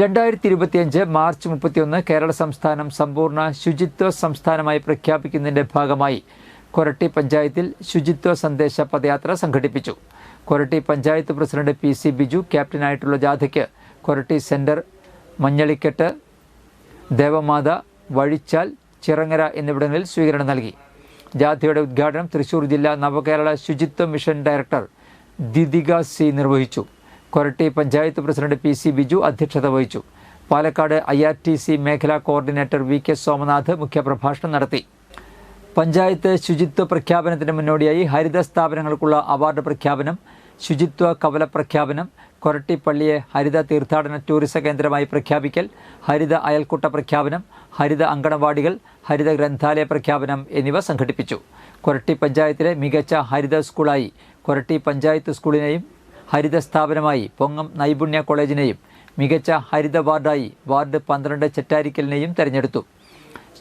രണ്ടായിരത്തി ഇരുപത്തിയഞ്ച് മാർച്ച് മുപ്പത്തിയൊന്ന് കേരള സംസ്ഥാനം സമ്പൂർണ ശുചിത്വ സംസ്ഥാനമായി പ്രഖ്യാപിക്കുന്നതിന്റെ ഭാഗമായി കൊരട്ടി പഞ്ചായത്തിൽ ശുചിത്വ സന്ദേശ പദയാത്ര സംഘടിപ്പിച്ചു. Koratty panchayat president P C Biju ക്യാപ്റ്റനായിട്ടുള്ള ജാഥയ്ക്ക് കൊരട്ടി സെന്റർ മഞ്ഞളിക്കെട്ട് ദേവമാത വഴിച്ചാൽ ചിറങ്ങര എന്നിവിടങ്ങളിൽ സ്വീകരണം നൽകി. ജാഥയുടെ ഉദ്ഘാടനം തൃശൂർ ജില്ലാ നവകേരള ശുചിത്വ മിഷൻ ഡയറക്ടർ ദിദിക സി നിർവഹിച്ചു. Koratty panchayat president P C Biju അധ്യക്ഷത വഹിച്ചു. Palakkad I R T C മേഖലാ കോർഡിനേറ്റർ വി കെ സോമനാഥ് മുഖ്യപ്രഭാഷണം നടത്തി. പഞ്ചായത്ത് ശുചിത്വ പ്രഖ്യാപനത്തിന് മുന്നോടിയായി ഹരിത സ്ഥാപനങ്ങൾക്കുള്ള അവാർഡ് പ്രഖ്യാപനം ശുചിത്വ കവല പ്രഖ്യാപനം കൊരട്ടിപ്പള്ളിയെ ഹരിത തീർത്ഥാടന ടൂറിസ കേന്ദ്രമായി പ്രഖ്യാപിക്കൽ ഹരിത അയൽക്കൂട്ട പ്രഖ്യാപനം ഹരിത അങ്കണവാടികൾ ഹരിത ഗ്രന്ഥാലയ പ്രഖ്യാപനം എന്നിവ സംഘടിപ്പിച്ചു. കൊരട്ടി പഞ്ചായത്തിലെ മികച്ച ഹരിത സ്കൂളായി കൊരട്ടി പഞ്ചായത്ത് സ്കൂളിനെയും ഹരിത സ്ഥാപനമായി പൊങ്ങം നൈപുണ്യ കോളേജിനെയും മികച്ച ഹരിത വാർഡായി വാർഡ് പന്ത്രണ്ട് ചെറ്റാരിക്കലിനെയും തെരഞ്ഞെടുത്തു.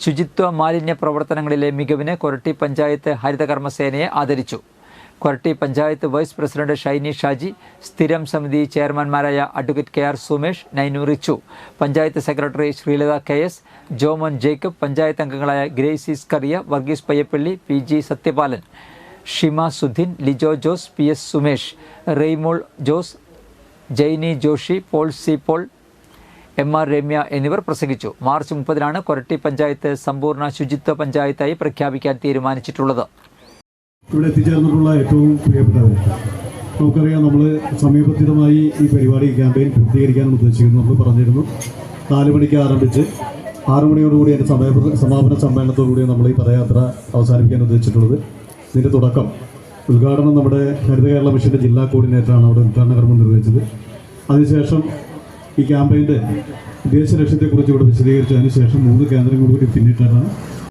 ശുചിത്വ മാലിന്യ പ്രവർത്തനങ്ങളിലെ മികവിന് കൊരട്ടി പഞ്ചായത്ത് ഹരിതകർമ്മസേനയെ ആദരിച്ചു. കൊരട്ടി പഞ്ചായത്ത് വൈസ് പ്രസിഡന്റ് ഷൈനി ഷാജി സ്ഥിരം സമിതി ചെയർമാൻമാരായ advocate K R Sumesh Nainu Richu panchayat secretary Sreelatha K S Jomon Jacob panchayat അംഗങ്ങളായ Gracy Scaria Varghese Payyappilly P G Sathyapalan Shima Sudhin Lijo Jose P S Sumesh Raymol Jose Jaini Joshy Paul C Paul M R Ramya എന്നിവർ പ്രസംഗിച്ചു. March മുപ്പതിനാണ് കൊരട്ടി പഞ്ചായത്ത് സമ്പൂർണ ശുചിത്വ പഞ്ചായത്തായി പ്രഖ്യാപിക്കാൻ തീരുമാനിച്ചിട്ടുള്ളത്. ഇവിടെ എത്തിച്ചേർന്നിട്ടുള്ള ഏറ്റവും പ്രിയപ്പെട്ടവർ. നമുക്കറിയാം നമ്മൾ സമീപത്തിനുമായി ഈ പരിപാടി ക്യാമ്പയിൻ പൂർത്തീകരിക്കാൻ ഉദ്ദേശിക്കുന്നു. നമ്മൾ പറഞ്ഞിരുന്നു നാല് മണിക്ക് ആരംഭിച്ച് ആറു മണിയോടുകൂടി അതിന്റെ സമയ സമാപന സമ്മേളനത്തോടുകൂടി നമ്മൾ ഈ പദയാത്ര അവസാനിപ്പിക്കാൻ ഉദ്ദേശിച്ചിട്ടുള്ളത്. ഇതിന്റെ തുടക്കം. ഉദ്ഘാടനം നമ്മുടെ ഹരിത കേരള മിഷന്റെ ജില്ലാ കോർഡിനേറ്ററാണ് അവിടെ ഉദ്ഘാടന കർമ്മം നിർവഹിച്ചത്. അതിനുശേഷം ഈ ക്യാമ്പയിന്റെ ഉദ്ദേശ ലക്ഷ്യത്തെക്കുറിച്ച് ഇവിടെ വിശദീകരിച്ചതിന് ശേഷം മൂന്ന് കേന്ദ്രങ്ങൾ കൂടി പിന്നിട്ടാണ്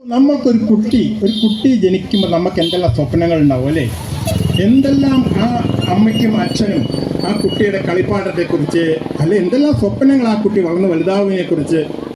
നമുക്കൊരു കുട്ടി ഒരു കുട്ടി ജനിക്കുമ്പോൾ നമുക്ക് എന്തെല്ലാം സ്വപ്നങ്ങൾ ഉണ്ടാവും അല്ലേ? എന്തെല്ലാം ആ അമ്മയ്ക്കും അച്ഛനും ആ കുട്ടിയുടെ കളിപ്പാട്ടത്തെക്കുറിച്ച് അല്ലെ എന്തെല്ലാം സ്വപ്നങ്ങൾ ആ കുട്ടി വളർന്ന് വലുതാവുന്നതിനെ കുറിച്ച്